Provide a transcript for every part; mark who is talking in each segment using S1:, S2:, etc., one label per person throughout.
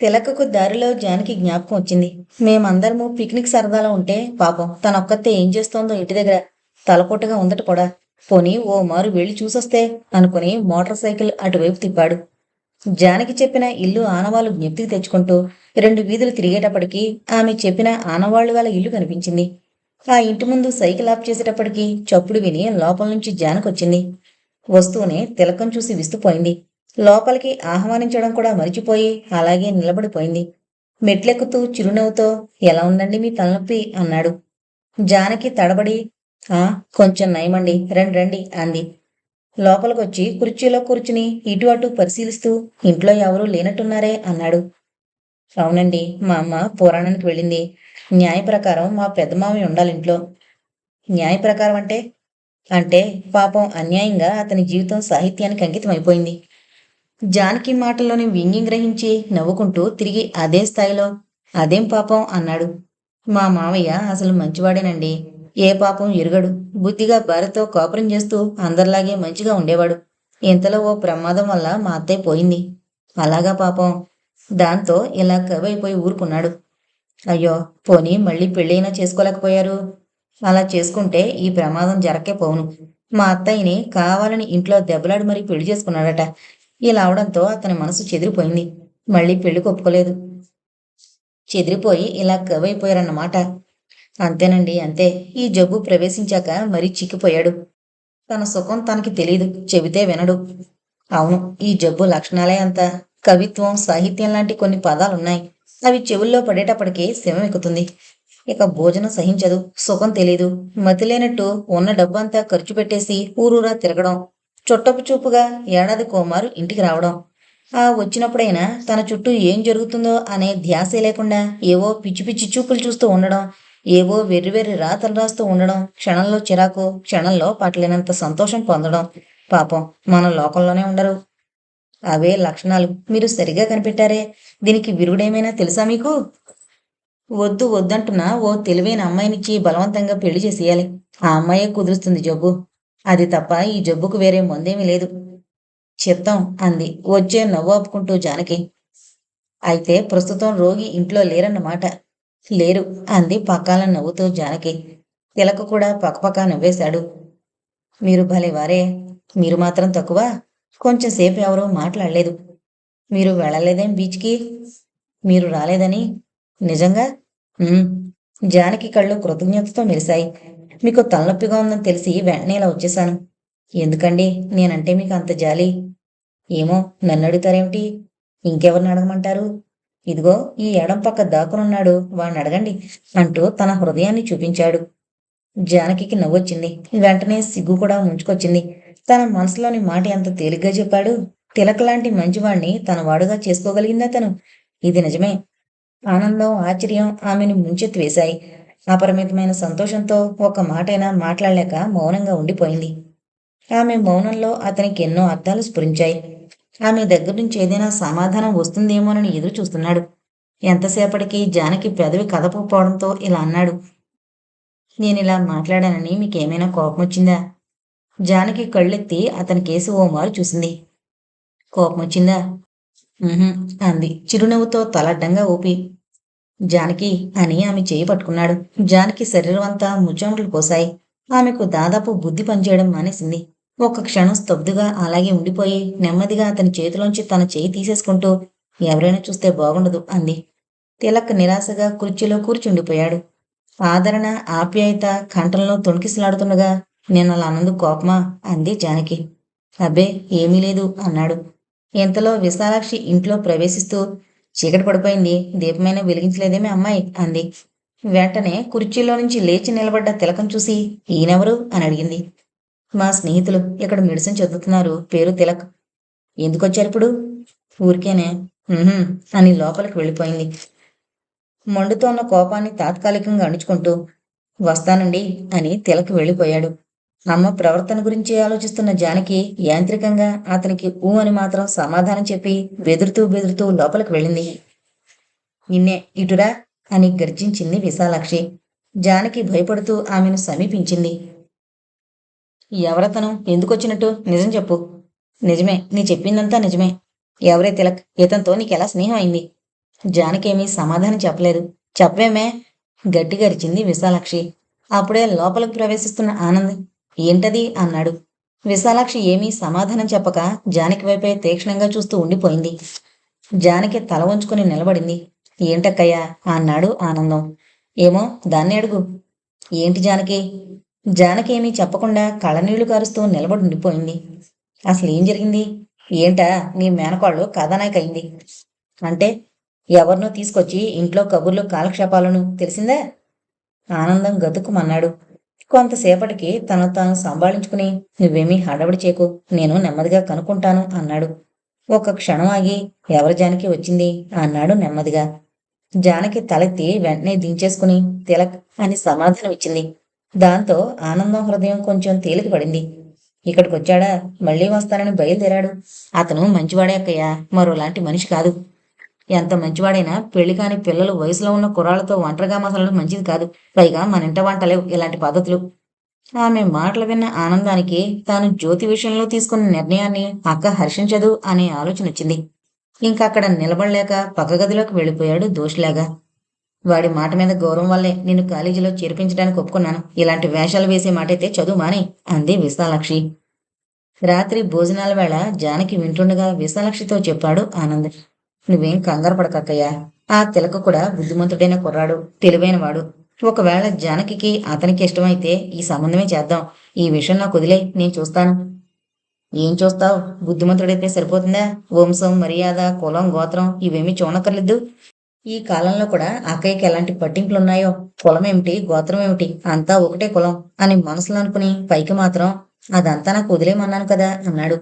S1: తిలకకు దారిలో జానకి జ్ఞాపకం వచ్చింది. మేమందరము పిక్నిక్ సరదాలో ఉంటే పాపం తనొక్కతే ఏం చేస్తోందో ఇంటి దగ్గర తలపోటుగా ఉందట కూడా. పోనీ ఓ మారు వెళ్ళి చూసొస్తే అనుకుని మోటార్ సైకిల్ అటువైపు తిప్పాడు. జానకి చెప్పిన ఇల్లు ఆనవాళ్ళు జ్ఞప్తికి తెచ్చుకుంటూ రెండు వీధులు తిరిగేటప్పటికీ ఆమె చెప్పిన ఆనవాళ్ళు గల ఇల్లు కనిపించింది. ఆ ఇంటి ముందు సైకిల్ ఆఫ్ చేసేటప్పటికి చప్పుడు విని లోపల నుంచి జానకొచ్చింది. వస్తువుని తిలకం చూసి విస్తుపోయింది. లోపలికి ఆహ్వానించడం కూడా మరిచిపోయి అలాగే నిలబడిపోయింది. మెట్లెక్కుతూ చిరునవ్వుతో ఎలా ఉందండి మీ తలనొప్పి? అన్నాడు. జానకి తడబడి ఆ కొంచెం నయమండి రండి రండి అంది. లోపలికొచ్చి కుర్చీలో కూర్చుని ఇటు అటు పరిశీలిస్తూ ఇంట్లో ఎవరూ లేనట్టున్నారే? అన్నాడు. అవునండి మా అమ్మ పురాణానికి వెళ్ళింది. న్యాయ ప్రకారం మా పెద్దమామి ఉండాలి ఇంట్లో. న్యాయ ప్రకారం అంటే? అంటే పాపం అన్యాయంగా అతని జీవితం సాహిత్యానికి అంకితం అయిపోయింది జానకి మాటల్లోని వ్యంగ్యం గ్రహించి నవ్వుకుంటూ తిరిగి అదే స్థాయిలో అదేం పాపం? అన్నాడు. మా మావయ్య అసలు మంచివాడేనండి. ఏ పాపం ఎరుగడు. బుద్ధిగా భార్యతో కోపరం చేస్తూ అందరిలాగే మంచిగా ఉండేవాడు. ఇంతలో ఓ ప్రమాదం వల్ల మా అత్తయ్య పోయింది. అలాగా పాపం. దాంతో ఇలా కవైపోయి ఊరుకున్నాడు. అయ్యో పోనీ మళ్ళీ పెళ్ళైనా చేసుకోలేకపోయారు. అలా చేసుకుంటే ఈ ప్రమాదం జరక్కే పోను మా అత్తయ్యని కావాలని ఇంట్లో దెబ్బలాడి మరీ పెళ్ళి చేసుకున్నాడట. ఇలా అవడంతో అతని మనసు చెదిరిపోయింది. మళ్ళీ పెళ్ళి ఒప్పుకోలేదు. చెదిరిపోయి ఇలా కవైపోయారన్నమాట అంతేనండి అంతే. ఈ జబ్బు ప్రవేశించాక మరీ చిక్కిపోయాడు. తన సుఖం తనకి తెలియదు చెబితే వినడు. అవును ఈ జబ్బు లక్షణాలే అంత. కవిత్వం సాహిత్యం లాంటి కొన్ని పదాలున్నాయి. అవి చెవుల్లో పడేటప్పటికీ శివం ఎక్కుతుంది. ఇక భోజనం సహించదు. సుఖం తెలీదు. మతిలేనట్టు ఉన్న ఉన్న డబ్బంతా ఖర్చు పెట్టేసి ఊరూరా తిరగడం. చుట్టపు చూపుగా ఏడాది కోమారు ఇంటికి రావడం. ఆ వచ్చినప్పుడైనా తన చుట్టూ ఏం జరుగుతుందో అనే ధ్యాసే లేకుండా ఏవో పిచ్చి పిచ్చి చూపులు చూస్తూ ఉండడం ఏవో వెర్రి వెర్రి రాతలు రాస్తూ ఉండడం క్షణంలో చిరాకు క్షణంలో పట్టలేనంత సంతోషం పొందడం. పాపం మన లోకంలోనే ఉండరు. అవే లక్షణాలు. మీరు సరిగా కనిపెట్టారే. దీనికి విరుగుడేమైనా తెలుసా మీకు? వద్దు వద్దంటున్నా ఓ తెలివైన అమ్మాయినిచ్చి బలవంతంగా పెళ్ళి చేసేయాలి. ఆ అమ్మాయే కుదురుస్తుంది జబ్బు. అది తప్ప ఈ జబ్బుకు వేరే మందేమీ లేదు. చిత్తం అంది. వచ్చే నవ్వు ఆపుకుంటూ జానకి. అయితే ప్రస్తుతం రోగి ఇంట్లో లేరన్నమాట. లేరు అంది పక్కాల నవ్వుతూ జానకి. తిలక కూడా పక్కపక్క నవ్వేశాడు. మీరు భలే వారే. మీరు మాత్రం తక్కువ. కొంచెం సేపు ఎవరూ మాట్లాడలేదు. మీరు వెళ్ళలేదేం బీచ్కి? మీరు రాలేదని? నిజంగా? జానకి కళ్ళు కృతజ్ఞతతో మెరిశాయి. మీకు తలనొప్పిగా ఉందని తెలిసి వెంటనే ఇలా వచ్చేశాను ఎందుకండి? నేనంటే మీకు అంత జాలి. ఏమో నన్ను అడుగుతారేమిటి? ఇంకెవరిని అడగమంటారు? ఇదిగో ఈ ఎడం పక్క దాకునున్నాడు వాడిని అడగండి అంటూ తన హృదయాన్ని చూపించాడు. జానకి నవ్వొచ్చింది. వెంటనే సిగ్గు కూడా ముంచుకొచ్చింది. తన మనసులోని మాట ఎంత తేలిగ్గా చెప్పాడు? తిలక లాంటి మంచివాణ్ణి తన వాడుగా చేసుకోగలిగిందా తను? ఇది నిజమే. ఆనందం ఆశ్చర్యం ఆమెను ముంచెత్తి వేశాయి. అపరిమితమైన సంతోషంతో ఒక మాటైనా మాట్లాడలేక మౌనంగా ఉండిపోయింది. ఆమె మౌనంలో అతనికి ఎన్నో అర్థాలు స్ఫురించాయి. ఆమె దగ్గర నుంచి ఏదైనా సమాధానం వస్తుందేమోనని ఎదురు చూస్తున్నాడు. ఎంతసేపటికి జానకి పెదవి కదపకపోవడంతో ఇలా అన్నాడు. నేను ఇలా మాట్లాడానని మీకేమైనా కోపం వచ్చిందా? జానకి కళ్ళెత్తి అతని కేసు ఓ మారు చూసింది. కోపం వచ్చిందా? అంది చిరునవ్వుతో తలడ్డంగా ఊపి. జానకి అని ఆమె చేయి పట్టుకున్నాడు. జానకి శరీరం అంతా ముచ్చమటలు పోసాయి ఆమెకు దాదాపు బుద్ధి పనిచేయడం మానేసింది. ఒక్క క్షణం స్తబ్దుగా అలాగే ఉండిపోయి నెమ్మదిగా అతని చేతిలోంచి తన చేయి తీసేసుకుంటూ ఎవరైనా చూస్తే బాగుండదు అంది. తిలక్ నిరాశగా కుర్చీలో కూర్చుండిపోయాడు. ఆదరణ ఆప్యాయత కంఠంలో తొణికిసలాడుతుండగా నేను అలా అన్నందుకు కోపమా? అంది జానకి. అబ్బే ఏమీ లేదు అన్నాడు. ఇంతలో విశాలాక్షి ఇంట్లో ప్రవేశిస్తూ చీకటి పడిపోయింది. దీపమైనా వెలిగించలేదేమే అమ్మాయి? అంది. వెంటనే కుర్చీలో నుంచి లేచి నిలబడ్డ తిలకం చూసి ఈయనెవరు? అని అడిగింది. మా స్నేహితులు ఇక్కడ మెడిసిన్ చదువుతున్నారు. పేరు తిలక్. ఎందుకొచ్చారు ఇప్పుడు? ఊరికేనే. అని లోపలికి వెళ్ళిపోయింది. మండుతోన్న కోపాన్ని తాత్కాలికంగా అణుచుకుంటూ వస్తానండి అని తిలక్ వెళ్ళిపోయాడు. అమ్మ ప్రవర్తన గురించి ఆలోచిస్తున్న జానకి యాంత్రికంగా అతనికి ఊ అని మాత్రం సమాధానం చెప్పి బెదురుతూ బెదురుతూ లోపలికి వెళ్ళింది. నిన్నే ఇటురా అని గర్జించింది విశాలాక్షి. జానకి భయపడుతూ ఆమెను సమీపించింది. ఎవరతను? ఎందుకొచ్చినట్టు? నిజం చెప్పు. నిజమే. నీ చెప్పిందంతా నిజమే. ఎవరే తిలక్? ఇతనితో నీకెలా స్నేహం అయింది? జానకేమీ సమాధానం చెప్పలేదు. చెప్పవేమే? గట్టిగా అరిచింది విశాలాక్షి. అప్పుడే లోపలికి ప్రవేశిస్తున్న ఆనంద్ ఏంటది? అన్నాడు. విశాలాక్షి ఏమీ సమాధానం చెప్పక జానకి వైపే తీక్షణంగా చూస్తూ ఉండిపోయింది. జానకి తల వంచుకుని నిలబడింది. ఏంటక్కయ్యా? అన్నాడు ఆనందం. ఏమో దాన్ని అడుగు. ఏంటి జానకి? జానకి ఏమీ చెప్పకుండా కళ్ళనీళ్ళు కారుస్తూ నిలబడి ఉండిపోయింది అసలు ఏం జరిగింది? ఏంటా? నీ మేనకోళ్ళు కథానాయక అయింది అంటే ఎవరినో తీసుకొచ్చి ఇంట్లో కబుర్లు కాలక్షేపాలను తెలిసిందా? ఆనందం గతుకుమన్నాడు కొంతసేపటికి తను తాను సంభాళించుకుని నువ్వేమీ హడబడి చేకు నేను నెమ్మదిగా కనుక్కుంటాను అన్నాడు. ఒక క్షణం ఆగి ఎవరి జానకి వచ్చింది? అన్నాడు నెమ్మదిగా. జానకి తలెత్తి వెంటనే దించేసుకుని తిలక్ అని సమాధానం ఇచ్చింది. దాంతో ఆనందం హృదయం కొంచెం తేలిక పడింది. ఇక్కడికి వచ్చాడా? మళ్ళీ వస్తానని బయలుదేరాడు. అతను మంచివాడే అక్కయ్య మరోలాంటి మనిషి కాదు. ఎంత మంచివాడైనా పెళ్ళి కాని పిల్లలు వయసులో ఉన్న కుర్రాళ్ళతో ఒంటరిగా మసలడం మంచిది కాదు. పైగా మన ఇంట వంటలేవు ఇలాంటి పద్ధతులు. ఆమె మాటలు విన్న ఆనందానికి తాను జ్యోతి విషయంలో తీసుకున్న నిర్ణయాన్ని అక్క హర్షించదు అనే ఆలోచన వచ్చింది. ఇంకక్కడ నిలబడలేక పక్క గదిలోకి వెళ్ళిపోయాడు దోషిలాగా. వాడి మాట మీద గౌరవం వల్లే నిన్ను కాలేజీలో చేర్పించడానికి ఒప్పుకున్నాను. ఇలాంటి వేషాలు వేసే మాటైతే చదువు మాని అంది విశాలాక్షి రాత్రి భోజనాల వేళ జానకి వింటుండగా విశాలాక్షితో చెప్పాడు ఆనంద్. నువ్వేం కంగారు పడకక్కయ్యా. ఆ తిలక కూడా బుద్ధిమంతుడైన కుర్రాడు తెలివైనవాడు. ఒకవేళ జానకి అతనికి ఇష్టమైతే ఈ సంబంధమే చేద్దాం. ఈ విషయం నాకు వదిలే నేను చూస్తాను. ఏం చూస్తావు? బుద్ధిమంతుడైతే సరిపోతుందా? వంశం మర్యాద కులం గోత్రం ఇవేమీ చూడక్కర్లేదు. ఈ కాలంలో కూడా అక్కయ్యకి ఎలాంటి పట్టింపులున్నాయో? కులం ఏమిటి గోత్రం ఏమిటి? అంతా ఒకటే కులం అని మనసులో అనుకుని పైకి మాత్రం అదంతా నాకు వదిలేమన్నాను కదా అన్నాడు.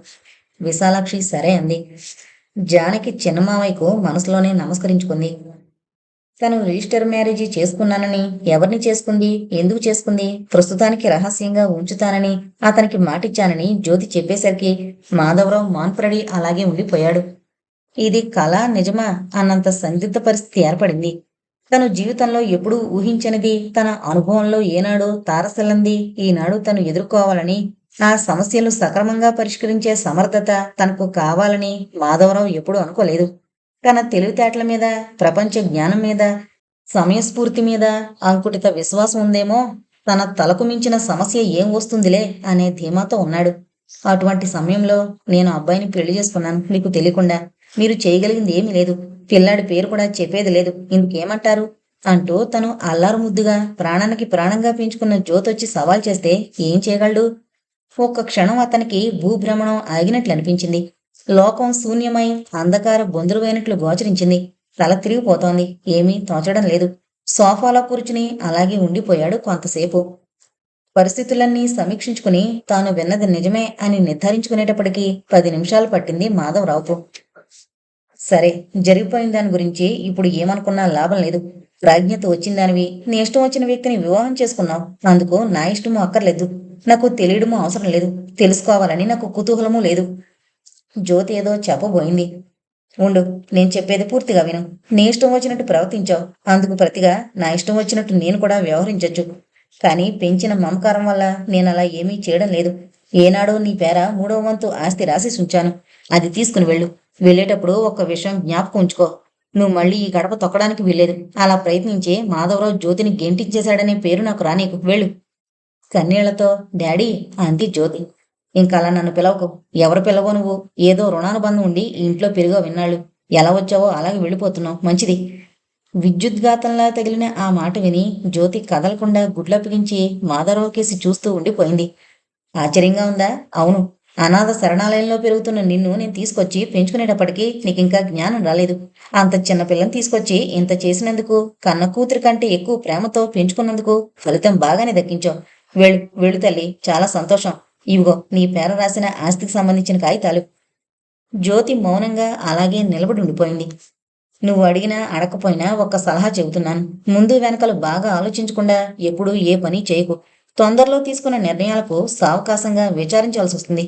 S1: విశాలాక్షి సరే అంది. జానకి చిన్నమావయ్యకు మనసులోనే నమస్కరించుకుంది. తను రిజిస్టర్ మ్యారేజీ చేసుకున్నానని ఎవరిని చేసుకుంది ఎందుకు చేసుకుంది ప్రస్తుతానికి రహస్యంగా ఉంచుతానని అతనికి మాటిచ్చానని జ్యోతి చెప్పేసరికి మాధవరావు మాన్పరడి అలాగే ఉండిపోయాడు. ఇది కళ నిజమా అన్నంత సందిగ్ధ పరిస్థితి ఏర్పడింది. తను జీవితంలో ఎప్పుడూ ఊహించనిది తన అనుభవంలో ఏనాడో తారసలంది ఈనాడు తను ఎదుర్కోవాలని ఆ సమస్యలు సక్రమంగా పరిష్కరించే సమర్థత తనకు కావాలని మాధవరావు ఎప్పుడూ అనుకోలేదు. తన తెలివితేటల మీద ప్రపంచ జ్ఞానం మీద సమయస్ఫూర్తి మీద అంకుటిత విశ్వాసం ఉందేమో తన తలకు మించిన సమస్య ఏం వస్తుందిలే అనే ధీమాతో ఉన్నాడు. అటువంటి సమయంలో నేను అబ్బాయిని పెళ్ళి చేసుకున్నాను మీకు తెలియకుండా. మీరు చేయగలిగింది ఏమీ లేదు. పిల్లాడి పేరు కూడా చెప్పేది లేదు. ఇందుకేమంటారు? అంటూ తను అల్లారు ముద్దుగా ప్రాణానికి ప్రాణంగా పెంచుకున్న జ్యోతొచ్చి సవాల్ చేస్తే ఏం చేయగలడు? ఒక్క క్షణం అతనికి భూభ్రమణం ఆగినట్లు అనిపించింది. లోకం శూన్యమై అంధకార బొందురువైనట్లు గోచరించింది. తల తిరిగిపోతోంది. ఏమీ తోచడం లేదు. సోఫాలో కూర్చుని అలాగే ఉండిపోయాడు కొంతసేపు. పరిస్థితులన్నీ సమీక్షించుకుని తాను విన్నది నిజమే అని నిర్ధారించుకునేటప్పటికీ పది నిమిషాలు పట్టింది మాధవరావుకు. సరే జరిగిపోయిన దాని గురించి ఇప్పుడు ఏమనుకున్నా లాభం లేదు. ప్రాజ్ఞత వచ్చిందానివి నీ ఇష్టం వచ్చిన వ్యక్తిని వివాహం చేసుకున్నావు. అందుకు నా ఇష్టము అక్కర్లేదు. నాకు తెలియడము అవసరం లేదు. తెలుసుకోవాలని నాకు కుతూహలము లేదు. జ్యోతి ఏదో చెప్పబోయింది. ఉండు నేను చెప్పేది పూర్తిగా విను. నీ ఇష్టం వచ్చినట్టు ప్రవర్తించావు. అందుకు ప్రతిగా నా ఇష్టం వచ్చినట్టు నేను కూడా వ్యవహరించొచ్చు. కానీ పెంచిన మమకారం వల్ల నేను అలా ఏమీ చేయడం లేదు. ఏనాడో నీ పేర మూడవ వంతు ఆస్తి రాసి ఉంచాను. అది తీసుకుని వెళ్ళు. వెళ్ళేటప్పుడు ఒక విషయం జ్ఞాపకం ఉంచుకో. నువ్వు మళ్ళీ ఈ గడప తొక్కడానికి వీల్లేదు. అలా ప్రయత్నించి మాధవరావు జ్యోతిని గెంటించేశాడనే పేరు నాకు రానీకు. వెళ్ళు. కన్నీళ్ళతో డాడీ అంది జ్యోతి ఇంకలా అలా నన్ను పిలవకు. ఎవరు పిలవో నువ్వు? ఏదో రుణానుబంధం ఉండి ఇంట్లో పెరిగో విన్నాళ్ళు. ఎలా వచ్చావో అలాగే వెళ్ళిపోతున్నావు. మంచిది. విద్యుద్ఘాతంలా తగిలిన ఆ మాట విని జ్యోతి కదలకుండా గుడ్లప్పగించి మాధవరావు కేసి చూస్తూ ఉండిపోయింది. ఆశ్చర్యంగా ఉందా? అవును. అనాథ శరణాలయంలో పెరుగుతున్న నిన్ను నేను తీసుకొచ్చి పెంచుకునేటప్పటికీ నీకు ఇంకా జ్ఞానం రాలేదు. అంత చిన్న పిల్లని తీసుకొచ్చి ఇంత చేసినందుకు కన్న కూతురి కంటే ఎక్కువ ప్రేమతో పెంచుకున్నందుకు ఫలితం బాగానే దక్కించావు. వెళ్ళు వెళ్ళు తల్లి చాలా సంతోషం. ఇవిగో నీ పేర రాసిన ఆస్తికి సంబంధించిన కాగితాలు. జ్యోతి మౌనంగా అలాగే నిలబడి ఉండిపోయింది. నువ్వు అడిగినా అడగకపోయినా ఒక్క సలహా చెబుతున్నాను. ముందు వెనకలు బాగా ఆలోచించకుండా ఎప్పుడు ఏ పని చేయకు. తొందరలో తీసుకున్న నిర్ణయాలకు సావకాశంగా విచారించాల్సి వస్తుంది.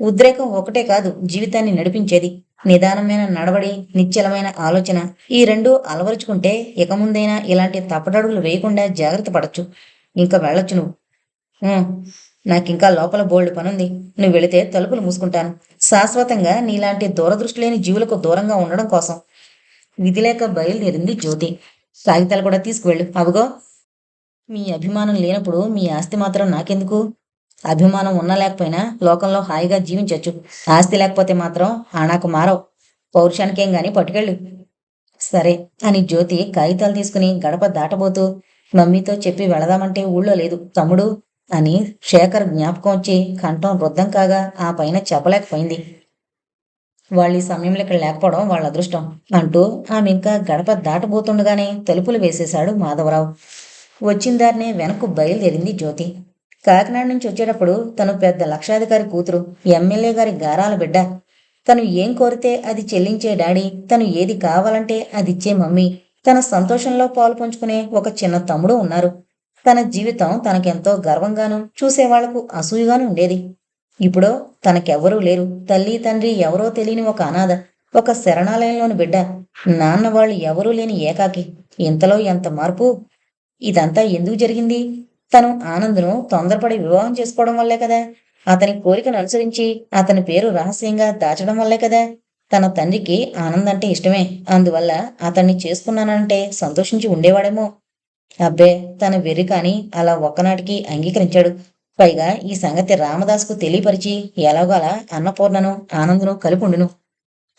S1: ఉద్రేకం ఒకటే కాదు జీవితాన్ని నడిపించేది. నిదానమైన నడవడి నిశ్చలమైన ఆలోచన ఈ రెండు అలవరుచుకుంటే ఇక ముందైనా ఇలాంటి తప్పటడుగులు వేయకుండా జాగ్రత్త పడచ్చు. ఇంకా వెళ్ళొచ్చు నువ్వు. నాకింకా లోపల బోల్డ్ పనుంది. నువ్వు వెళితే తలుపులు మూసుకుంటాను. శాశ్వతంగా నీలాంటి దూరదృష్టి లేని జీవులకు దూరంగా ఉండడం కోసం విధిలేక బయలుదేరింది జ్యోతి. కాగితాలు కూడా తీసుకువెళ్ళు. అవిగో. మీ అభిమానం లేనప్పుడు మీ ఆస్తి మాత్రం నాకెందుకు? అభిమానం ఉన్నా లేకపోయినా లోకంలో హాయిగా జీవించొచ్చు. ఆస్తి లేకపోతే మాత్రం ఆనాకు మారవు. పౌరుషానికేం గాని పట్టుకెళ్ళు. సరే అని జ్యోతి కాగితాలు తీసుకుని గడప దాటబోతూ మమ్మీతో చెప్పి వెళదామంటే ఊళ్ళో లేదు. తమ్ముడు అని శేఖర్ జ్ఞాపకం వచ్చి కంఠం రుద్ధం కాగా ఆ పైన చెప్పలేకపోయింది. వాళ్ళు ఈ సమయంలో ఇక్కడ లేకపోవడం వాళ్ళ అదృష్టం అంటూ ఆమె ఇంకా గడప దాటబోతుండగానే తలుపులు వేసేశాడు మాధవరావు. వచ్చిన దారినే వెనక్కు బయలుదేరింది జ్యోతి. కాకినాడ నుంచి వచ్చేటప్పుడు తను పెద్ద లక్షాధికారి కూతురు ఎమ్మెల్యే గారి గారాల బిడ్డ. తను ఏం కోరితే అది చెల్లించే డాడీ తను ఏది కావాలంటే అది ఇచ్చే మమ్మీ. తన సంతోషంలో పాలు పంచుకునే ఒక చిన్న తమ్ముడు ఉన్నారు. తన జీవితం తనకెంతో గర్వంగాను చూసేవాళ్ళకు అసూయగాను ఉండేది. ఇప్పుడు తనకెవ్వరూ లేరు. తల్లి తండ్రి ఎవరో తెలియని ఒక అనాథ ఒక శరణాలయంలోని బిడ్డ నాన్న వాళ్ళు ఎవరూ లేని ఏకాకి. ఇంతలో ఎంత మార్పు? ఇదంతా ఎందుకు జరిగింది? తను ఆనంద్ను తొందరపడి వివాహం చేసుకోవడం వల్లే కదా? అతని కోరికను అనుసరించి అతని పేరు రహస్యంగా దాచడం వల్లే కదా? తన తండ్రికి ఆనంద్ అంటే ఇష్టమే. అందువల్ల అతన్ని చేసుకున్నానంటే సంతోషించి ఉండేవాడేమో. అబ్బే తన వెర్రి కాని అలా ఒక్కనాటికి అంగీకరించాడు. పైగా ఈ సంగతి రామదాస్కు తెలియపరిచి ఎలాగోలా అన్నపూర్ణను ఆనందను కలుపుండును.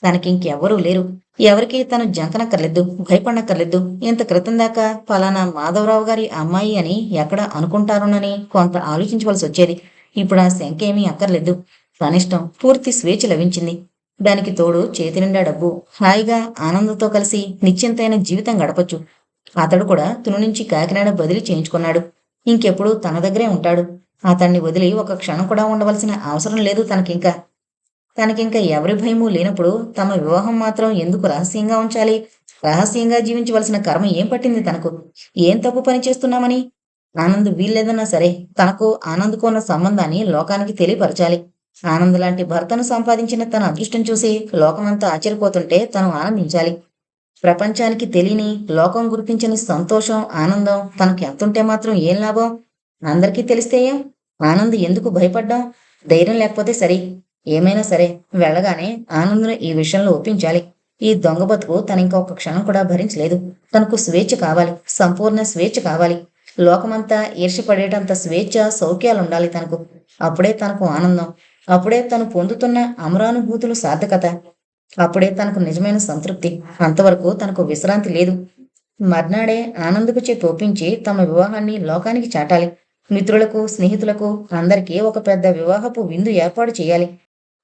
S1: తనకింకెవ్వరూ లేరు. ఎవరికి తను జంకనక్కర్లేదు భయపడనక్కర్లేదు. ఇంత క్రితం దాకా ఫలానా మాధవరావు గారి అమ్మాయి అని ఎక్కడ అనుకుంటారోనని కొంత ఆలోచించవలసి వచ్చేది. ఇప్పుడు ఆ శంక ఏమీ అక్కర్లేదు. కనిష్టం పూర్తి స్వేచ్ఛ లభించింది. దానికి తోడు చేతి నిండా డబ్బు. హాయిగా ఆనందంతో కలిసి నిశ్చింతైన జీవితం గడపొచ్చు. అతడు కూడా తును నుంచి కాకినాడ బదిలీ చేయించుకున్నాడు. ఇంకెప్పుడు తన దగ్గరే ఉంటాడు. అతన్ని వదిలి ఒక క్షణం కూడా ఉండవలసిన అవసరం లేదు తనకింకా. తనకింకా ఎవరి భయము లేనప్పుడు తమ వివాహం మాత్రం ఎందుకు రహస్యంగా ఉంచాలి? రహస్యంగా జీవించవలసిన కర్మ ఏం పట్టింది తనకు? ఏం తప్పు పని చేస్తున్నామని? ఆనంద్ వీల్లేదన్నా సరే తనకు ఆనంద్కు ఉన్న సంబంధాన్ని లోకానికి తెలియపరచాలి. ఆనంద్ లాంటి భర్తను సంపాదించిన తన అదృష్టం చూసి లోకమంతా ఆశ్చర్యపోతుంటే తను ఆనందించాలి. ప్రపంచానికి తెలియని లోకం గుర్తించని సంతోషం ఆనందం తనకు ఎంతుంటే మాత్రం ఏం లాభం? అందరికీ తెలిస్తే ఏం? ఆనంద్ ఎందుకు భయపడ్డాం? ధైర్యం లేకపోతే సరే. ఏమైనా సరే. వెళ్ళగానే ఆనంద్ను ఈ విషయంలో ఒప్పించాలి. ఈ దొంగ బతుకు తన ఇంకొక క్షణం కూడా భరించలేదు. తనకు స్వేచ్ఛ కావాలి. సంపూర్ణ స్వేచ్ఛ కావాలి. లోకమంతా ఈర్షపడేటంత స్వేచ్ఛ సౌఖ్యాలు ఉండాలి తనకు. అప్పుడే తనకు ఆనందం. అప్పుడే తను పొందుతున్న అమరానుభూతులు సార్థకత. అప్పుడే తనకు నిజమైన సంతృప్తి. అంతవరకు తనకు విశ్రాంతి లేదు. మర్నాడే ఆనందకు చేతి ఒప్పించి తమ వివాహాన్ని లోకానికి చాటాలి. మిత్రులకు స్నేహితులకు అందరికీ ఒక పెద్ద వివాహపు విందు ఏర్పాటు చేయాలి.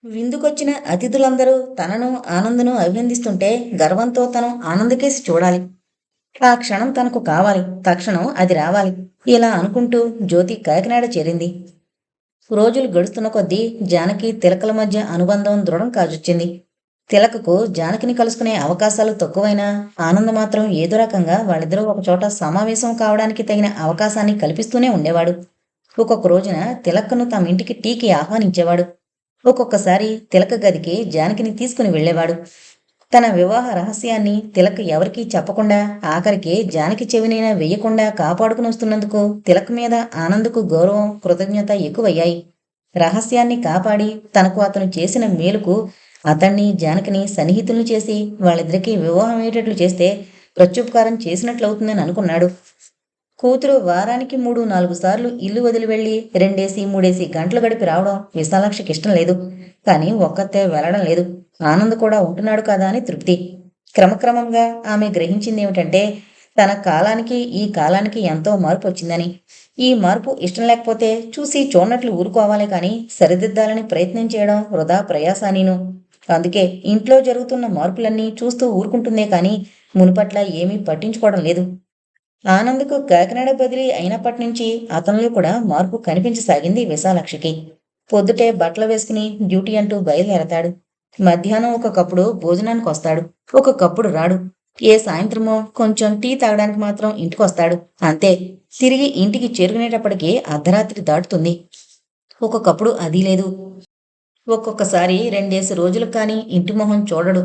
S1: విందుకొచ్చిన అతిథులందరూ తనను ఆనందను అభినందిస్తుంటే గర్వంతో తను ఆనందకేసి చూడాలి. ఆ క్షణం తనకు కావాలి. తక్షణం అది రావాలి. ఇలా అనుకుంటూ జ్యోతి కాకినాడ చేరింది. రోజులు గడుస్తున్న కొద్దీ జానకి తిలకల మధ్య అనుబంధం దృఢం కాజొచ్చింది. తిలకకు జానకిని కలుసుకునే అవకాశాలు తక్కువైనా ఆనంద్ మాత్రం ఏదో రకంగా వాళ్ళిద్దరూ ఒకచోట సమావేశం కావడానికి తగిన అవకాశాన్ని కల్పిస్తూనే ఉండేవాడు. ఒక్కొక్క రోజున తిలక్కను తమ ఇంటికి టీకి ఆహ్వానించేవాడు. ఒక్కొక్కసారి తిలక గదికి జానకిని తీసుకుని వెళ్ళేవాడు. తన వివాహ రహస్యాన్ని తిలక్ ఎవరికీ చెప్పకుండా ఆఖరికి జానకి చెవినైనా వెయ్యకుండా కాపాడుకుని వస్తున్నందుకు తిలక్ మీద ఆనందకు గౌరవం కృతజ్ఞత ఎక్కువయ్యాయి. రహస్యాన్ని కాపాడి తనకు అతను చేసిన మేలుకు అతన్ని జానకిని సన్నిహితులను చేసి వాళ్ళిద్దరికీ వివాహం అయ్యేటట్లు చేస్తే ప్రత్యుపకారం చేసినట్లవుతుందని అనుకున్నాడు. కూతురు వారానికి మూడు నాలుగు సార్లు ఇల్లు వదిలి వెళ్ళి రెండేసి మూడేసి గంటలు గడిపి రావడం విశాలాక్షికి ఇష్టం లేదు. కానీ ఒక్కతే వెళ్ళడం లేదు. ఆనంద్ కూడా ఉంటున్నాడు కదా అని తృప్తి. క్రమక్రమంగా ఆమె గ్రహించింది ఏమిటంటే తన కాలానికి ఈ కాలానికి ఎంతో మార్పు వచ్చిందని. ఈ మార్పు ఇష్టం లేకపోతే చూసి చూడనట్లు ఊరుకోవాలి కానీ సరిదిద్దాలని ప్రయత్నం చేయడం వృధా ప్రయాసానీను. అందుకే ఇంట్లో జరుగుతున్న మార్పులన్నీ చూస్తూ ఊరుకుంటుందే కానీ మునుపట్ల ఏమీ పట్టించుకోవడం లేదు. ఆనంద్కు కాకినాడ బదిలీ అయినప్పటి నుంచి అతనిలో కూడా మార్పు కనిపించసాగింది విశాలక్షికి. పొద్దుటే బట్టలు వేసుకుని డ్యూటీ అంటూ బయలుదేరతాడు. మధ్యాహ్నం ఒక కప్పుడు భోజనానికి వస్తాడు. ఒక కప్పుడు రాడు. ఏ సాయంత్రమో కొంచెం టీ తాగడానికి మాత్రం ఇంటికొస్తాడు. అంతే. తిరిగి ఇంటికి చేరుకునేటప్పటికి అర్ధరాత్రి దాటుతుంది. ఒక్కొక్కప్పుడు అది లేదు. ఒక్కొక్కసారి రెండేసి రోజులు కానీ ఇంటి మొహం చూడడు.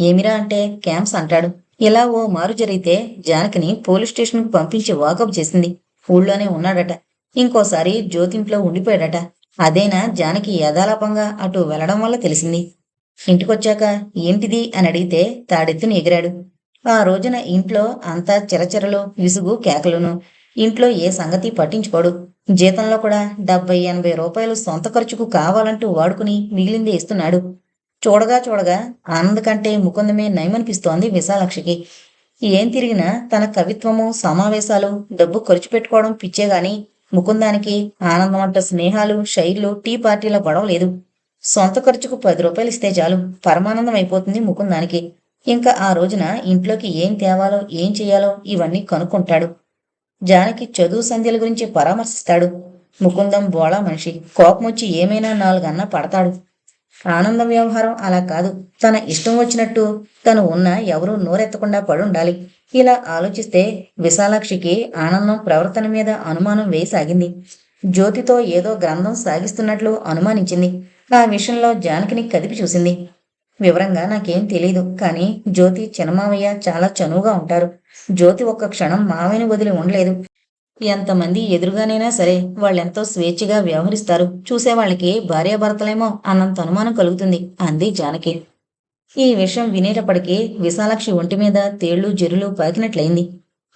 S1: ఏమిరా అంటే క్యాంప్స్ అంటాడు. ఇలా ఓ మారు జరిగితే జానకిని పోలీస్ స్టేషన్కు పంపించి వాకప్ చేసింది. ఊళ్ళోనే ఉన్నాడట. ఇంకోసారి జ్యోతింట్లో ఉండిపోయాడట. అదేనా జానకి యథాలాపంగా అటు వెళ్ళడం వల్ల తెలిసింది. ఇంటికొచ్చాక ఏంటిది అని అడిగితే తాడెత్తుని ఎగిరాడు. ఆ రోజున ఇంట్లో అంతా చిరచిరలు విసుగు కేకలును. ఇంట్లో ఏ సంగతి పట్టించుకోడు. జీతంలో కూడా డెబ్బై ఎనభై రూపాయలు సొంత ఖర్చుకు కావాలంటూ వాడుకుని మిగిలింది ఇస్తున్నాడు. చూడగా చూడగా ఆనంద్ కంటే ముకుందమే నయమనిపిస్తోంది విశాలక్షికి. ఏం తిరిగినా తన కవిత్వము సమావేశాలు డబ్బు ఖర్చు పెట్టుకోవడం పిచ్చే గాని ముకుందానికి ఆనందమంట స్నేహాలు షైర్లు టీ పార్టీల గొడవ లేదు. సొంత ఖర్చుకు పది రూపాయలు ఇస్తే చాలు. పరమానందం అయిపోతుంది ముకుందానికి. ఇంకా ఆ రోజున ఇంట్లోకి ఏం తేవాలో ఏం చేయాలో ఇవన్నీ కనుక్కుంటాడు. జానకి చదువు సంధ్యల గురించి పరామర్శిస్తాడు. ముకుందం బోళా మనిషి. కోపం వచ్చి ఏమైనా నాలుగన్న పడతాడు. ఆనందం వ్యవహారం అలా కాదు. తన ఇష్టం వచ్చినట్టు తను ఉన్న ఎవరూ నోరెత్తకుండా పడుండాలి. ఇలా ఆలోచిస్తే విశాలాక్షికి ఆనందం ప్రవర్తన మీద అనుమానం వేయసాగింది. జ్యోతితో ఏదో గ్రంథం సాగిస్తున్నట్లు అనుమానించింది. ఆ విషయంలో జానకిని కదిపి చూసింది. వివరంగా నాకేం తెలియదు కానీ జ్యోతి చిన్నమావయ్య చాలా చనువుగా ఉంటారు. జ్యోతి ఒక్క క్షణం మావయ్యని వదిలి ఉండలేదు. ఎంతమంది ఎదురుగానైనా సరే వాళ్ళెంతో స్వేచ్ఛగా వ్యవహరిస్తారు. చూసేవాళ్ళకి భార్యాభర్తలేమో అన్నంత అనుమానం కలుగుతుంది అంది జానకి. ఈ విషయం వినేటప్పటికీ విశాలాక్షి ఒంటి మీద తేళ్ళు జెరులు పాకినట్లయింది.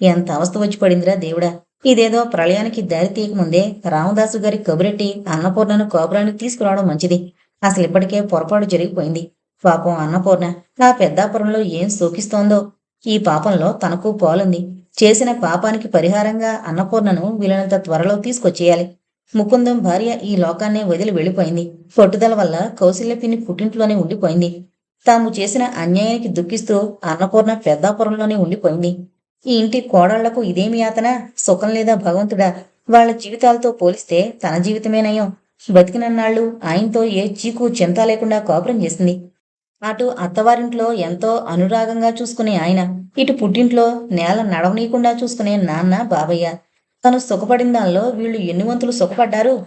S1: ఎంత అవస్థ వచ్చి పడిందిరా దేవుడా? ఇదేదో ప్రళయానికి దారి తీయకముందే రామదాసు గారి కబురెట్టి అన్నపూర్ణను కోపురానికి తీసుకురావడం మంచిది. అసలు ఇప్పటికే పొరపాటు జరిగిపోయింది. పాపం అన్నపూర్ణ నా పెద్దాపురంలో ఏం సోకిస్తోందో. ఈ పాపంలో తనకు పోలుంది. చేసిన పాపానికి పరిహారంగా అన్నపూర్ణను వీలైనంత త్వరలో తీసుకొచ్చేయాలి. ముకుందం భార్య ఈ లోకాన్నే వదిలి వెళ్ళిపోయింది. పట్టుదల వల్ల కౌశల్యపిని పుట్టింట్లోనే ఉండిపోయింది. తాము చేసిన అన్యాయానికి దుఃఖిస్తూ అన్నపూర్ణ పెద్దాపురంలోనే ఉండిపోయింది. ఈ ఇంటి కోడళ్ళకు ఇదేమి యాతన? సుఖం లేదా భగవంతుడా? వాళ్ళ జీవితాలతో పోలిస్తే తన జీవితమేనయం బతికినన్నాళ్ళు ఆయనతో ఏ చీకు చింత లేకుండా కాపురం చేసింది. అటు అత్తవారింట్లో ఎంతో అనురాగంగా చూసుకునే ఆయన ఇటు పుట్టింట్లో నేల నడవనీయకుండా చూసుకునే నాన్న బాబయ్య. తను సుఖపడిన దానిలో వీళ్ళు ఎన్ని వంతులు సుఖపడ్డారు?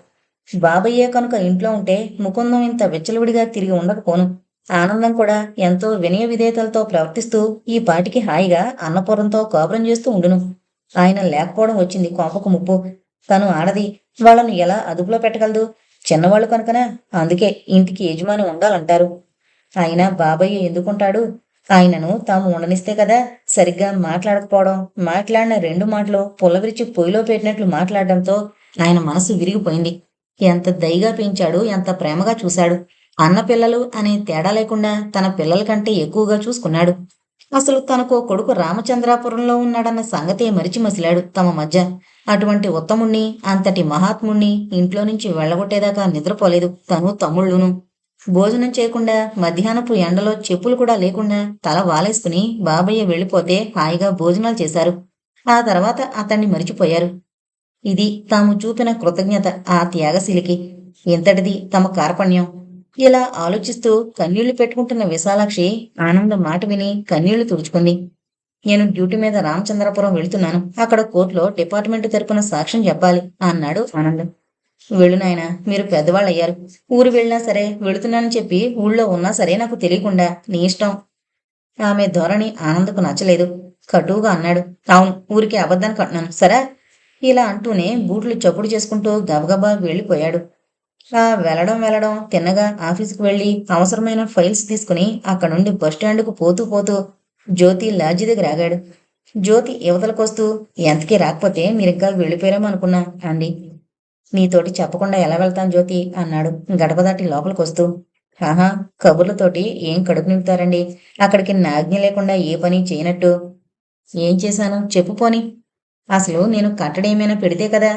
S1: బాబయ్యే కనుక ఇంట్లో ఉంటే ముకుందం ఇంత వెచ్చలవిడిగా తిరిగి ఉండకపోను. ఆనందం కూడా ఎంతో వినయ విధేయతలతో ప్రవర్తిస్తూ ఈ పాటికి హాయిగా అన్నపురంతో కాపురం చేస్తూ ఉండును. ఆయన లేకపోవడం వచ్చింది కోపకు ముప్పు. తను ఆడది వాళ్ళను ఎలా అదుపులో పెట్టగలదు? చిన్నవాళ్ళు కనుకనా? అందుకే ఇంటికి యజమాని ఉండాలంటారు. అయినా బాబయ్య ఎందుకుంటాడు? ఆయనను తాము ఉండనిస్తే కదా సరిగ్గా మాట్లాడకపోవడం. మాట్లాడిన రెండు మాటలు పుల్లవిరిచి పొయ్యిలో పెట్టినట్లు మాట్లాడడంతో ఆయన మనసు విరిగిపోయింది. ఎంత దయగా పెంచాడు ఎంత ప్రేమగా చూశాడు. అన్న పిల్లలు అనే తేడా లేకుండా తన పిల్లల కంటే ఎక్కువగా చూసుకున్నాడు. అసలు తనకు కొడుకు రామచంద్రాపురంలో ఉన్నాడన్న సంగతే మరిచి మసిలాడు తమ మధ్య. అటువంటి ఉత్తముణ్ణి అంతటి మహాత్ముణ్ణి ఇంట్లో నుంచి వెళ్ళగొట్టేదాకా నిద్రపోలేదు తను తమ్ముళ్ళును. భోజనం చేయకుండా మధ్యాహ్నపు ఎండలో చెప్పులు కూడా లేకుండా తల వాలేసుకుని బాబయ్య వెళ్ళిపోతే హాయిగా భోజనాలు చేశారు. ఆ తర్వాత అతన్ని మరిచిపోయారు. ఇది తాము చూపిన కృతజ్ఞత ఆ త్యాగశీలికి. ఇంతటిది తమ కార్పణ్యం. ఇలా ఆలోచిస్తూ కన్నీళ్ళు పెట్టుకుంటున్న విశాలాక్షి ఆనందం మాట విని కన్నీళ్ళు తుడుచుకుంది. నేను డ్యూటీ మీద రామచంద్రపురం వెళ్తున్నాను. అక్కడ కోర్టులో డిపార్ట్మెంట్ తరపున సాక్ష్యం చెప్పాలి అన్నాడు ఆనందం. వెళ్ళు నాయన మీరు పెద్దవాళ్ళు అయ్యారు ఊరు వెళ్ళినా సరే వెళుతున్నానని చెప్పి ఊళ్ళో ఉన్నా సరే నాకు తెలియకుండా నీ ఇష్టం. ఆమె ధోరణి ఆనందకు నచ్చలేదు. కటువుగా అన్నాడు. అవును ఊరికి అబద్ధాన్ని కట్టినాను. సరే? ఇలా అంటూనే బూట్లు చప్పుడు చేసుకుంటూ గబగబా వెళ్ళిపోయాడు. ఆ వెళ్ళడం వెళ్ళడం తిన్నగా ఆఫీసుకు వెళ్ళి అవసరమైన ఫైల్స్ తీసుకుని అక్కడ నుండి బస్టాండ్కు పోతూ పోతూ జ్యోతి లాడ్జి దగ్గర ఆగాడు. జ్యోతి యువతలకొస్తూ ఎంతకీ రాకపోతే మీరింకా వెళ్ళిపోయారేమో అనుకున్నా అండి నీతోటి చెప్పకుండా ఎలా వెళ్తాను జ్యోతి? అన్నాడు. గడప దాటి లోపలికి వస్తూ. ఆహా కబుర్లతోటి ఏం కడుపు నింపుతారండి? అక్కడికి నాజ్ఞ లేకుండా ఏ పని చేయనట్టు. ఏం చేశాను? చెప్పు పోని. అసలు నేను కట్టడేమైనా పెడితే కదా?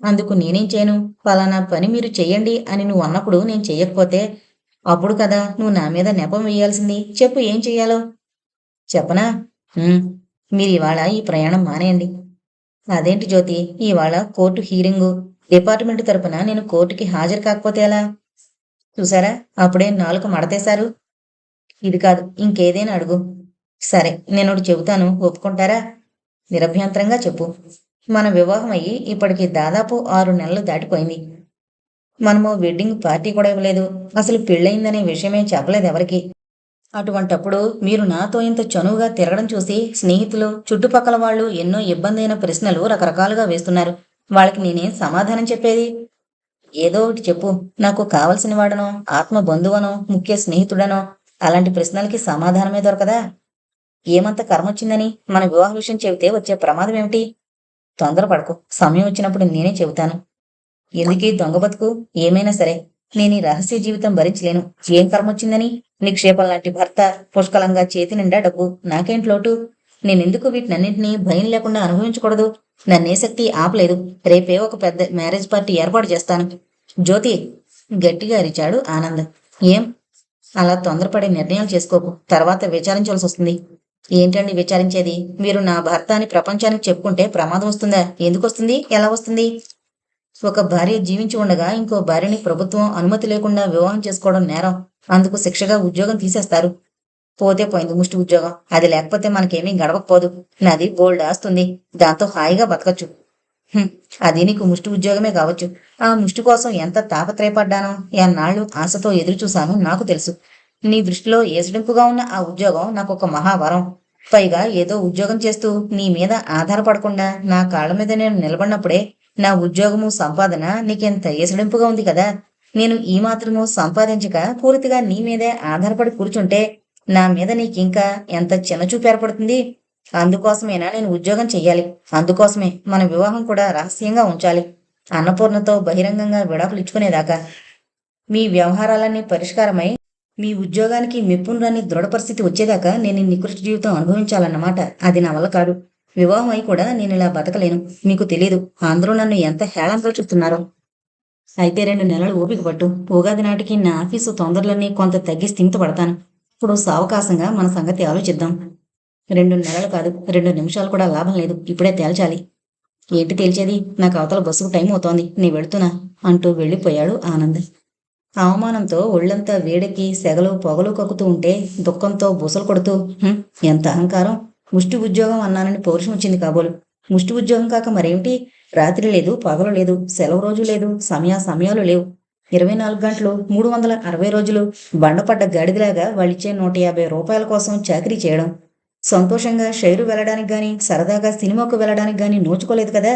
S1: అందుకు నేనేం చేయను? ఫలానా పని మీరు చెయ్యండి అని నువ్వు అన్నప్పుడు నేను చెయ్యకపోతే అప్పుడు కదా నువ్వు నా మీద నెపం వేయాల్సింది. చెప్పు ఏం చెయ్యాలో? చెప్పనా? మీరు ఇవాళ ఈ ప్రయాణం మానేయండి. అదేంటి జ్యోతి? ఇవాళ కోర్టు హీరింగు. డిపార్ట్మెంట్ తరపున నేను కోర్టుకి హాజరు కాకపోతే ఎలా? చూసారా? అప్పుడే నాలుగు మడతేశారు. ఇది కాదు ఇంకేదైనా అడుగు. సరే నేను ఒకటి చెబుతాను. ఒప్పుకుంటారా? నిరభ్యంతరంగా చెప్పు. మన వివాహం అయ్యి ఇప్పటికి దాదాపు ఆరు నెలలు దాటిపోయింది. మనము వెడ్డింగ్ పార్టీ కూడా ఇవ్వలేదు. అసలు పెళ్ళయిందనే విషయమే చెప్పలేదు ఎవరికి. అటువంటప్పుడు మీరు నాతో ఇంత చనువుగా తిరగడం చూసి స్నేహితులు చుట్టుపక్కల వాళ్ళు ఎన్నో ఇబ్బంది అయిన ప్రశ్నలు రకరకాలుగా వేస్తున్నారు. వాళ్ళకి నేనేం సమాధానం చెప్పేది? ఏదో ఒకటి చెప్పు. నాకు కావలసిన వాడనో ఆత్మ బంధువనో ముఖ్య స్నేహితుడనో అలాంటి ప్రశ్నలకి సమాధానమే దొరకదా? ఏమంత కర్మొచ్చిందని మన వివాహ విషయం చెబితే వచ్చే ప్రమాదం ఏమిటి? తొందరపడకు. సమయం వచ్చినప్పుడు నేనే చెబుతాను. ఎందుకీ దొంగ బతుకు? ఏమైనా సరే. నేను ఈ రహస్య జీవితం భరించలేను. ఏం కర్మొచ్చిందని? నిక్షేపం లాంటి భర్త పుష్కలంగా చేతి నిండా డబ్బు. నాకేంటి లోటు? నేనెందుకు వీటినన్నింటినీ భయం లేకుండా అనుభవించకూడదు? నన్నే శక్తి ఆపలేదు. రేపే ఒక పెద్ద మ్యారేజ్ పార్టీ ఏర్పాటు చేస్తాను. జ్యోతి గట్టిగా అరిచాడు ఆనంద్. ఏం? అలా తొందరపడే నిర్ణయాలు చేసుకోకు. తర్వాత విచారించాల్సి వస్తుంది. ఏంటండి విచారించేది? మీరు నా భర్త అని ప్రపంచానికి చెప్పుకుంటే ప్రమాదం వస్తుందా? ఎందుకు వస్తుంది? ఎలా వస్తుంది? ఒక భార్య జీవించి ఉండగా ఇంకో భార్యని ప్రభుత్వం అనుమతి లేకుండా వివాహం చేసుకోవడం నేరం. అందుకు శిక్షగా ఉద్యోగం తీసేస్తారు. పోతే పోయింది ముష్టి ఉద్యోగం. అది లేకపోతే మనకేమీ గడవకపోదు. నాది బోల్డ్ ఆస్తుంది. దాంతో హాయిగా బతకచ్చు. అది నీకు ముష్టి ఉద్యోగమే కావచ్చు. ఆ ముష్టి కోసం ఎంత తాపత్రయపడ్డానో ఎన్నాళ్ళు ఆశతో ఎదురు చూశాను నాకు తెలుసు. నీ దృష్టిలో ఏసుడింపుగా ఉన్న ఆ ఉద్యోగం నాకు ఒక మహావరం. పైగా ఏదో ఉద్యోగం చేస్తూ నీ మీద ఆధారపడకుండా నా కాళ్ళ మీద నేను నిలబడినప్పుడే నా ఉద్యోగము సంపాదన నీకెంత ఏసుడింపుగా ఉంది కదా. నేను ఈ మాత్రము సంపాదించక పూర్తిగా నీ మీదే ఆధారపడి కూర్చుంటే నా మీద నీకింకా ఎంత చిన్నచూపు ఏర్పడుతుంది? అందుకోసమేనా నేను ఉద్యోగం చెయ్యాలి. అందుకోసమే మన వివాహం కూడా రహస్యంగా ఉంచాలి. అన్నపూర్ణతో బహిరంగంగా విడాకులు ఇచ్చుకునేదాకా మీ వ్యవహారాలన్నీ పరిష్కారమై మీ ఉద్యోగానికి మెప్పును రాని దృఢ పరిస్థితి వచ్చేదాకా నేను నికృష్ట జీవితం అనుభవించాలన్నమాట. అది నా వల్ల కాదు. వివాహం అయి కూడా నేను ఇలా బతకలేను. మీకు తెలియదు అందరూ నన్ను ఎంత హేళనతో చూస్తున్నారో అయితే రెండు నెలలు ఓపిక పట్టు. ఉగాది నాటికి నా ఆఫీసు తొందరలన్నీ కొంత తగ్గి స్థిమిత పడతాను ఇప్పుడు సావకాశంగా మన సంగతి ఆలోచిద్దాం. రెండు నెలలు కాదు రెండు నిమిషాలు కూడా లాభం లేదు. ఇప్పుడే తేల్చాలి. ఏంటి తేల్చేది? నాకు అవతల బస్సుకు టైం అవుతోంది. నీ వెళుతున్నా అంటూ వెళ్ళిపోయాడు ఆనంద్. అవమానంతో ఒళ్ళంతా వేడెక్కి సెగలు పొగలు కక్కుతూ ఉంటే దుఃఖంతో బుసలు కొడుతూ ఎంత అహంకారం? ముష్టి ఉద్యోగం అన్నానని పౌరుషం వచ్చింది కాబోలు. ముష్టి ఉద్యోగం కాక మరేమిటి? రాత్రి లేదు పగలు లేదు సెలవు రోజు లేదు సమయ సమయాలు లేవు. ఇరవై నాలుగు గంటలు మూడు వందల అరవై రోజులు బండపడ్డ గాడిదిలాగా వాళ్ళిచ్చే నూట యాభై రూపాయల కోసం చాకరీ చేయడం. సంతోషంగా షైరు వెళ్ళడానికి గాని సరదాగా సినిమాకు వెళ్ళడానికి గాని నోచుకోలేదు కదా.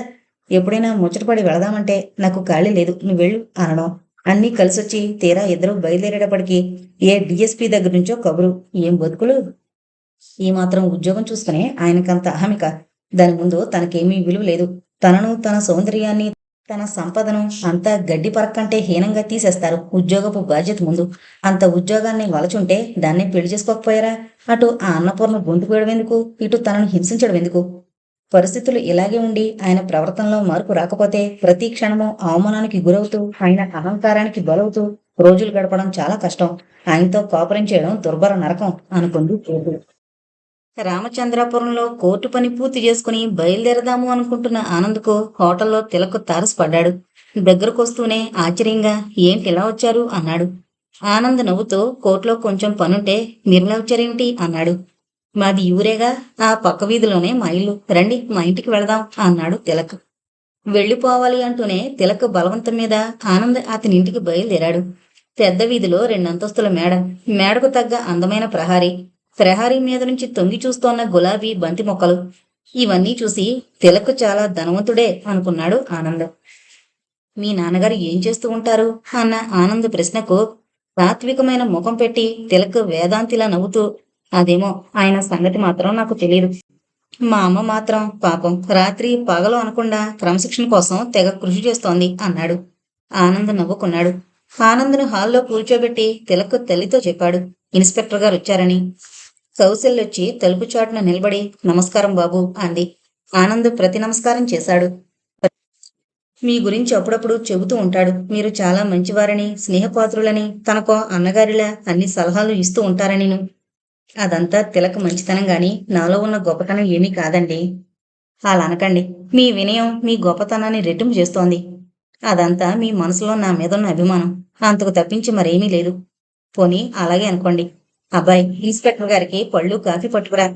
S1: ఎప్పుడైనా ముచ్చటపడి వెళదామంటే నాకు ఖాళీ లేదు నువ్వు వెళ్ళు అనడం. అన్నీ కలిసొచ్చి తీరా ఇద్దరు బయలుదేరేటప్పటికి ఏ డిఎస్పీ దగ్గర నుంచో కబురు ఏం బతుకులు? ఈ మాత్రం ఉద్యోగం చూసుకునే ఆయనకంత అహమిక. దాని ముందు తనకేమీ విలువ లేదు. తనను తన సౌందర్యాన్ని తన సంపదను అంతా గడ్డి పరక్కంటే హీనంగా తీసేస్తారు ఉద్యోగపు బాధ్యత ముందు. అంత ఉద్యోగాన్ని వలచుంటే దాన్ని పెళ్ళి చేసుకోకపోయారా? అటు ఆ అన్నపూర్ణ గొంతు పోయడం ఎందుకు ఇటు తనను హింసించడం ఎందుకు పరిస్థితులు ఇలాగే ఉండి ఆయన ప్రవర్తనలో మార్పు రాకపోతే ప్రతి క్షణము అవమానానికి గురవుతూ ఆయన అహంకారానికి బలవుతూ రోజులు గడపడం చాలా కష్టం. ఆయనతో కోపరం చేయడం దుర్భర నరకం అనుకుంది రామచంద్రాపురంలో కోర్టు పని పూర్తి చేసుకుని బయలుదేరదాము అనుకుంటున్న ఆనంద్కు హోటల్లో తిలక్ తారసపడ్డాడు దగ్గరకొస్తూనే ఆశ్చర్యంగా ఏంటి ఇలా వచ్చారు? అన్నాడు. ఆనంద్ నవ్వుతూ కోర్టులో కొంచెం పనుంటే మీరిలా వచ్చారేమిటి అన్నాడు. మాది ఊరేగా ఆ పక్క వీధిలోనే మా ఇల్లు. రండి మా ఇంటికి వెళదాం అన్నాడు తిలక్. వెళ్ళిపోవాలి అంటూనే తిలక్ బలవంతం మీద ఆనంద్ అతని ఇంటికి బయలుదేరాడు. పెద్ద వీధిలో రెండంతస్తుల మేడ. మేడకు తగ్గ అందమైన ప్రహారీ. ప్రహారీ మీద నుంచి తొంగి చూస్తోన్న గులాబీ బంతి మొక్కలు. ఇవన్నీ చూసి తిలకు చాలా ధనవంతుడే అనుకున్నాడు ఆనంద్. మీ నాన్నగారు ఏం చేస్తూ ఉంటారు? అన్న ఆనంద్ ప్రశ్నకు తాత్వికమైన ముఖం పెట్టి తిలక్ వేదాంతిలా నవ్వుతూ అదేమో ఆయన సంగతి మాత్రం నాకు తెలియదు మా అమ్మ మాత్రం పాపం రాత్రి పగలు అనకుండా క్రమశిక్షణ కోసం తెగ కృషి చేస్తోంది అన్నాడు. ఆనంద్ నవ్వుకున్నాడు. ఆనంద్ను హాల్లో కూర్చోబెట్టి తిలక్ తల్లితో చెప్పాడు. ఇన్స్పెక్టర్ గారు వచ్చారని కౌశల్యొచ్చి తలుపు చాటున నిలబడి నమస్కారం బాబు అంది. ఆనంద్ ప్రతి నమస్కారం చేశాడు. మీ గురించి అప్పుడప్పుడు చెబుతూ ఉంటాడు. మీరు చాలా మంచివారని స్నేహపాత్రులని తనకో అన్నగారిలా అన్ని సలహాలు ఇస్తూ ఉంటారని అదంతా తిలక మంచితనం గాని నాలో ఉన్న గొప్పతనం ఏమీ కాదండి. అలా అనకండి. మీ వినయం మీ గొప్పతనాన్ని రెట్టింపు చేస్తోంది. అదంతా మీ మనసులో నా మీద ఉన్న అభిమానం. అంతకు తప్పించి మరేమీ లేదు. పోనీ అలాగే అనుకోండి. అబ్బాయి ఇన్స్పెక్టర్ గారికి పళ్ళు కాఫీ పట్టుకురా.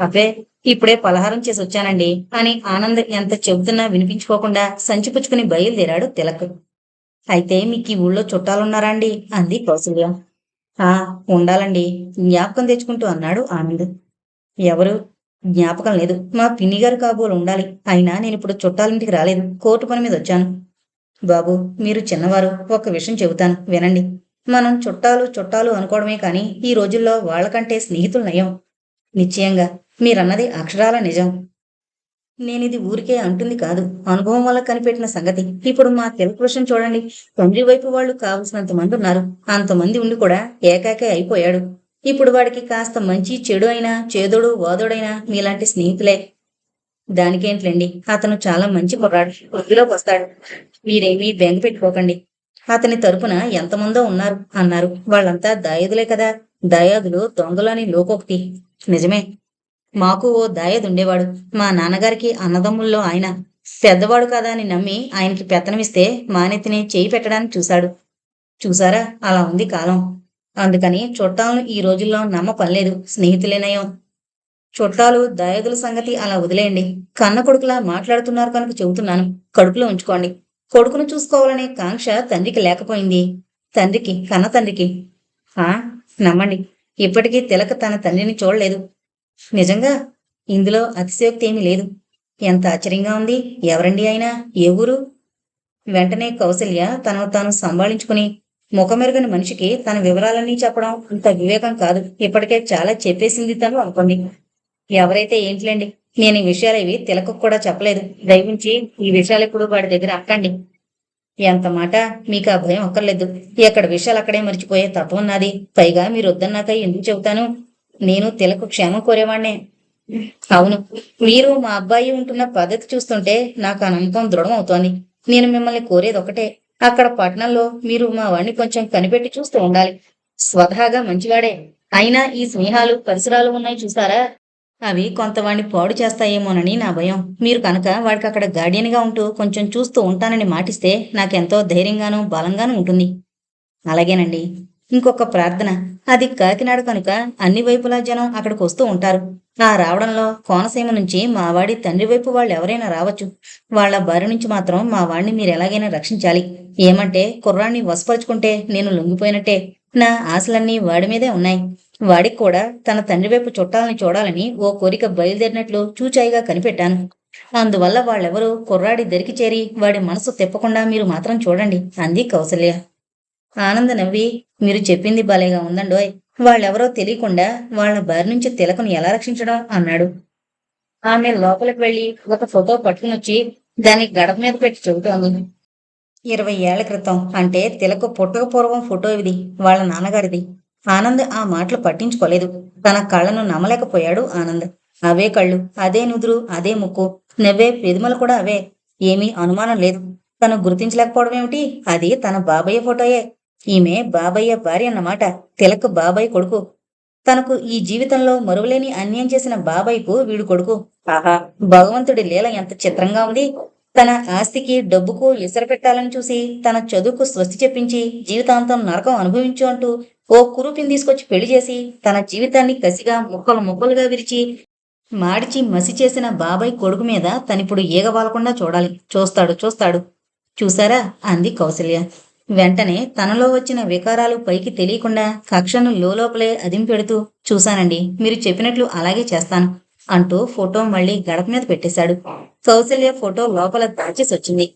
S1: అబ్బే ఇప్పుడే పలహారం చేసి వచ్చానండి. అని ఆనంద్ ఎంత చెబుతున్నా వినిపించుకోకుండా సంచి పుచ్చుకుని బయలుదేరాడు తిలక్. అయితే మీకు ఈ ఊళ్ళో చుట్టాలున్నారా అండి? అంది కౌసల్య ఆ ఉండాలండి. జ్ఞాపకం తెచ్చుకుంటూ అన్నాడు ఆనంద్. ఎవరు? జ్ఞాపకం లేదు. మా పిన్ని గారు కాబోలు ఉండాలి. అయినా నేను ఇప్పుడు చుట్టాలింటికి రాలేదు. కోర్టు పని మీద వచ్చాను. బాబు మీరు చిన్నవారు. ఒక విషయం చెబుతాను. వినండి. మనం చుట్టాలు చుట్టాలు అనుకోవడమే కానీ ఈ రోజుల్లో వాళ్ళకంటే స్నేహితులు నయం. నిశ్చయంగా మీరన్నది అక్షరాల నిజం. నేనిది ఊరికే అంటుంది కాదు. అనుభవం వల్ల కనిపెట్టిన సంగతి. ఇప్పుడు మా తెలుగు విషయం చూడండి. తండ్రి వైపు వాళ్ళు కావలసినంత మంది ఉన్నారు. అంతమంది ఉండి కూడా ఏకాకే అయిపోయాడు. ఇప్పుడు వాడికి కాస్త మంచి చెడు అయినా చేదోడు వాదోడైనా మీలాంటి స్నేహితులే. దానికేంట్లేండి? అతను చాలా మంచి కుర్రాడు వృద్ధిలోకి వస్తాడు. మీరేమీ బెంగ పెట్టుకోకండి. అతని తరపున ఎంతమందో ఉన్నారు అన్నారు. వాళ్ళంతా దాయదులే కదా. దాయాదులు దొంగలని లోకొకటి. నిజమే. మాకు ఓ దాయదు ఉండేవాడు. మా నాన్నగారికి అన్నదమ్ముల్లో ఆయన. పెద్దవాడు కదా అని నమ్మి ఆయనకి పెత్తనమిస్తే మానెత్తిని చేయి పెట్టడానికి చూశాడు. చూసారా అలా ఉంది కాలం. అందుకని చుట్టాలను ఈ రోజుల్లో నమ్మకం లేదు స్నేహితులేనయం చుట్టాలు దాయదుల సంగతి అలా వదిలేయండి. కన్న కొడుకులా మాట్లాడుతున్నారు కనుక చెబుతున్నాను. కడుపులో ఉంచుకోండి. కొడుకును చూసుకోవాలనే కాంక్ష తండ్రికి లేకపోయింది. తండ్రికి కన్న తండ్రికి. ఆ నమ్మండి. ఇప్పటికీ తిలక తన తండ్రిని చూడలేదు. నిజంగా ఇందులో అతిశయోక్తి ఏమీ లేదు. ఎంత ఆశ్చర్యంగా ఉంది. ఎవరండి అయినా ఏ ఊరు? వెంటనే కౌసల్య తనను తాను సంభాళించుకుని ముఖమెరుగని మనిషికి తన వివరాలన్నీ చెప్పడం అంత వివేకం కాదు. ఇప్పటికే చాలా చెప్పేసింది తను అనుకోండి. ఎవరైతే ఏంటిలేండి? నేను ఈ విషయాలు ఇవి తిలకకు కూడా చెప్పలేదు. దయవించి ఈ విషయాలు ఇప్పుడు వాడి దగ్గర అక్కండి. ఎంత మాట? మీకు ఆ భయం అక్కర్లేదు. ఎక్కడ విషయాలు అక్కడే మర్చిపోయే తత్వం నాది. పైగా మీరు వద్దన్నాక ఎందుకు చెబుతాను? నేను తిలకు క్షేమం కోరేవాణ్ణే. అవును. మీరు మా అబ్బాయి ఉంటున్న పద్ధతి చూస్తుంటే నాకు అనంతం దృఢం అవుతోంది. నేను మిమ్మల్ని కోరేది ఒకటే. అక్కడ పట్టణంలో మీరు మా వాడిని కొంచెం కనిపెట్టి చూస్తూ ఉండాలి. స్వతహాగా మంచివాడే. అయినా ఈ స్నేహాలు పరిసరాలు ఉన్నాయి చూసారా అవి కొంతవాడిని పాడు చేస్తాయేమోనని నా భయం. మీరు కనుక వాడికి అక్కడ గార్డియన్గా ఉంటూ కొంచెం చూస్తూ ఉంటానని మాటిస్తే నాకెంతో ధైర్యంగానూ బలంగానూ ఉంటుంది. అలాగేనండి. ఇంకొక ప్రార్థన. అది కాకినాడ కనుక అన్ని వైపులా జనం అక్కడికి వస్తూ ఉంటారు. ఆ రావడంలో కోనసీమ నుంచి మా వాడి తండ్రి వైపు వాళ్ళు ఎవరైనా రావచ్చు. వాళ్ళ బారి నుంచి మాత్రం మా వాడిని మీరు ఎలాగైనా రక్షించాలి. ఏమంటే కుర్రాన్ని వసపరుచుకుంటే నేను లొంగిపోయినట్టే. నా ఆశలన్నీ వాడి మీదే ఉన్నాయి. వాడికి కూడా తన తండ్రి వైపు చుట్టాలని చూడాలని ఓ కోరిక బయలుదేరినట్లు చూచాయిగా కనిపెట్టాను. అందువల్ల వాళ్ళెవరూ కుర్రాడి దరికి చేరి వాడి మనసు తిప్పకుండా మీరు మాత్రం చూడండి అంది కౌసల్య. ఆనంద నవ్వి మీరు చెప్పింది భలేగా ఉందండోయ్. వాళ్ళెవరో తెలియకుండా వాళ్ళ బారి నుంచి తిలకను ఎలా రక్షించడం? అన్నాడు. ఆమె లోపలికి వెళ్ళి ఒక ఫోటో పట్టుకుని వచ్చి దాన్ని గడప మీద పెట్టి చెబుతోంది. ఇరవై ఏళ్ళ క్రితం అంటే తిలక పుట్టక పూర్వం ఫోటో ఇది వాళ్ళ నాన్నగారిది. ఆనంద్ ఆ మాటలు పట్టించుకోలేదు. తన కళ్ళను నమ్మలేకపోయాడు ఆనంద్. అవే కళ్ళు అదే నుదురు అదే ముక్కు నవ్వే పెదుమలు కూడా అవే. ఏమీ అనుమానం లేదు. తను గుర్తించలేకపోవడం ఏమిటి అది తన బాబయ్య ఫోటోయే. ఈమె బాబయ్య భార్య అన్నమాట. తిలక్ బాబాయ్ కొడుకు. తనకు ఈ జీవితంలో మరువలేని అన్యాయం చేసిన బాబాయ్కు వీడు కొడుకు. ఆహా భగవంతుడి లీల ఎంత చిత్రంగా ఉంది. తన ఆస్తికి డబ్బుకు ఇసర పెట్టాలని చూసి తన చదువుకు స్వస్తి చెప్పించి జీవితాంతం నరకం అనుభవించు అంటూ ఓ కురూపిని తీసుకొచ్చి పెళ్ళి చేసి తన జీవితాన్ని కసిగా ముక్కలు ముక్కలుగా విరిచి మాడిచి మసి చేసిన బాబాయ్ కొడుకు మీద తనిప్పుడు ఈగవాలకుండా చూడాలి. చూస్తాడు చూస్తాడు. చూసారా అంది కౌసల్య. వెంటనే తనలో వచ్చిన వికారాలు పైకి తెలియకుండా కక్షను లోపలే అదింపెడుతూ చూశానండి మీరు చెప్పినట్లు అలాగే చేస్తాను అంటూ ఫోటో మళ్ళీ గడప మీద పెట్టేశాడు. కౌశల్య ఫోటో లోపల దాచేసి వచ్చింది.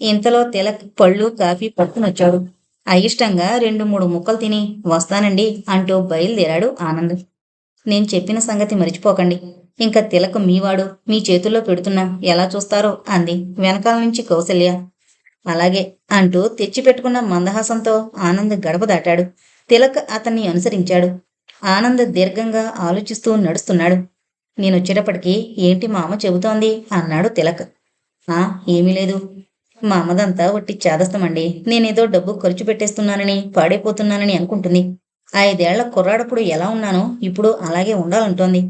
S1: ఇంతలో తిలక్ పళ్ళు కాఫీ పట్టునొచ్చాడు అయిష్టంగా రెండు మూడు ముక్కలు తిని వస్తానండి అంటూ బయలుదేరాడు ఆనంద్. నేను చెప్పిన సంగతి మరిచిపోకండి. ఇంకా తిలక్ మీవాడు మీ చేతుల్లో పెడుతున్నా ఎలా చూస్తారో అంది వెనకాల నుంచి కౌశల్య అలాగే అంటూ తెచ్చిపెట్టుకున్న మందహాసంతో ఆనంద్ గడప దాటాడు. తిలక్ అతన్ని అనుసరించాడు. ఆనంద్ దీర్ఘంగా ఆలోచిస్తూ నడుస్తున్నాడు. నేను వచ్చేటప్పటికి ఏంటి మా అమ్మ చెబుతోంది? అన్నాడు తిలక్. ఆ ఏమీ లేదు. మా అమ్మదంతా వట్టి చేదస్తమండి. నేనేదో డబ్బు ఖర్చు పెట్టేస్తున్నానని పాడైపోతున్నానని అనుకుంటుంది. ఐదేళ్ళ కుర్రాడప్పుడు ఎలా ఉన్నానో ఇప్పుడు అలాగే ఉండాలంటోంది.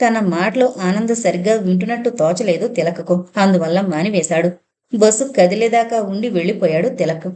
S1: తన మాటలు ఆనంద్ సరిగ్గా వింటున్నట్టు తోచలేదు తిలకకు. అందువల్ల మానివేశాడు. బస్సు కదిలేదాకా ఉండి వెళ్ళిపోయాడు తిలక్